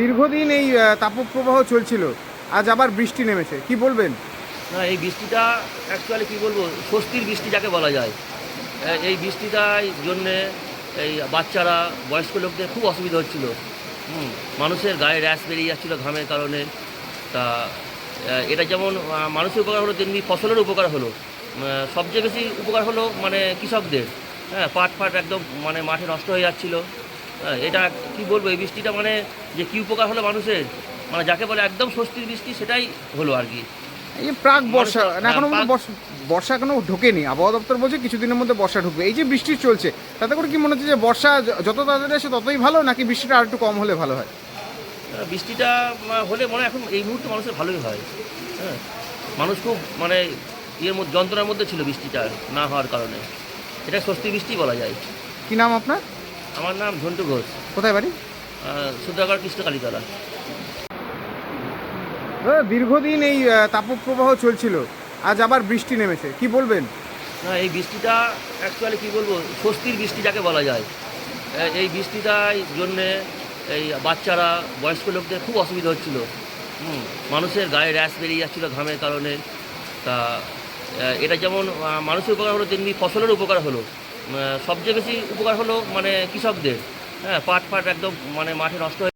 দীর্ঘদিন এই তাপপ্রবাহ চলছিল। আজ আবার বৃষ্টি নেমেছে। কি বলবেন? না, এই বৃষ্টিটা অ্যাকচুয়ালি কী বলব? স্বস্তির বৃষ্টি যাকে বলা যায়। এই বৃষ্টিটার জন্যে এই বাচ্চারা, বয়স্ক লোকদের খুব অসুবিধা হচ্ছিল। মানুষের গায়ে র্যাশ বেরিয়ে যাচ্ছিল ঘামের কারণে। তা এটা যেমন মানুষের উপকার হলো, তেমনি ফসলের উপকার হলো। সবচেয়ে বেশি উপকার হলো মানে কৃষকদের। হ্যাঁ পাট ফাট একদম মানে মাঠে নষ্ট হয়ে যাচ্ছিল। এটা কি বলব এই বৃষ্টিটা মানে যে কী উপকার হলো মানুষের? মানে যাকে বলে একদম স্বস্তির বৃষ্টি সেটাই হলো আর কি। এই প্রাক বর্ষা না এখনও হ্যাঁ, বর্ষা বর্ষা এখনও ঢোকেনি। আবহাওয়া দপ্তর বলছে কিছুদিনের মধ্যে বর্ষা ঢুকবে। এই যে বৃষ্টি চলছে তাতে করে কি মনে হচ্ছে যে বর্ষা যত তাড়াতাড়ি আসে ততই ভালো নাকি বৃষ্টিটা আর একটু কম হলে ভালো হয়? বৃষ্টিটা হলে মনে হয় এখন এই মুহূর্তে মানুষের ভালোই হয়। হ্যাঁ মানুষ খুব মানে ইয়ের মধ্যে যন্ত্রণার মধ্যে ছিল বৃষ্টিটা না হওয়ার কারণে। এটা স্বস্তি বৃষ্টি বলা যায়। কি নাম আপনার? আমার নাম ঝন্টু ঘোষ। কোথায় বাড়ি? সুধাগড় কৃষ্ণকালীতলা। দাদা দীর্ঘদিন এই তাপপ্রবাহ চলছিল। আজ আবার বৃষ্টি নেমেছে। কি বলবেন? না এই বৃষ্টিটা অ্যাকচুয়ালি কী বলব? স্বস্তির বৃষ্টি যাকে বলা যায়। এই বৃষ্টিটার জন্যে এই বাচ্চারা বয়স্ক লোকদের খুব অসুবিধা হচ্ছিল। হুম, মানুষের গায়ে র্যাশ বেরিয়ে যাচ্ছিল ঘামের কারণে। তা এটা যেমন মানুষের উপকার হলো তেমনি ফসলের উপকার হলো। সবচেয়ে বেশি উপকার হলো মানে কৃষকদের। হ্যাঁ পাট ফাট একদম মানে মাঠে নষ্ট হয়ে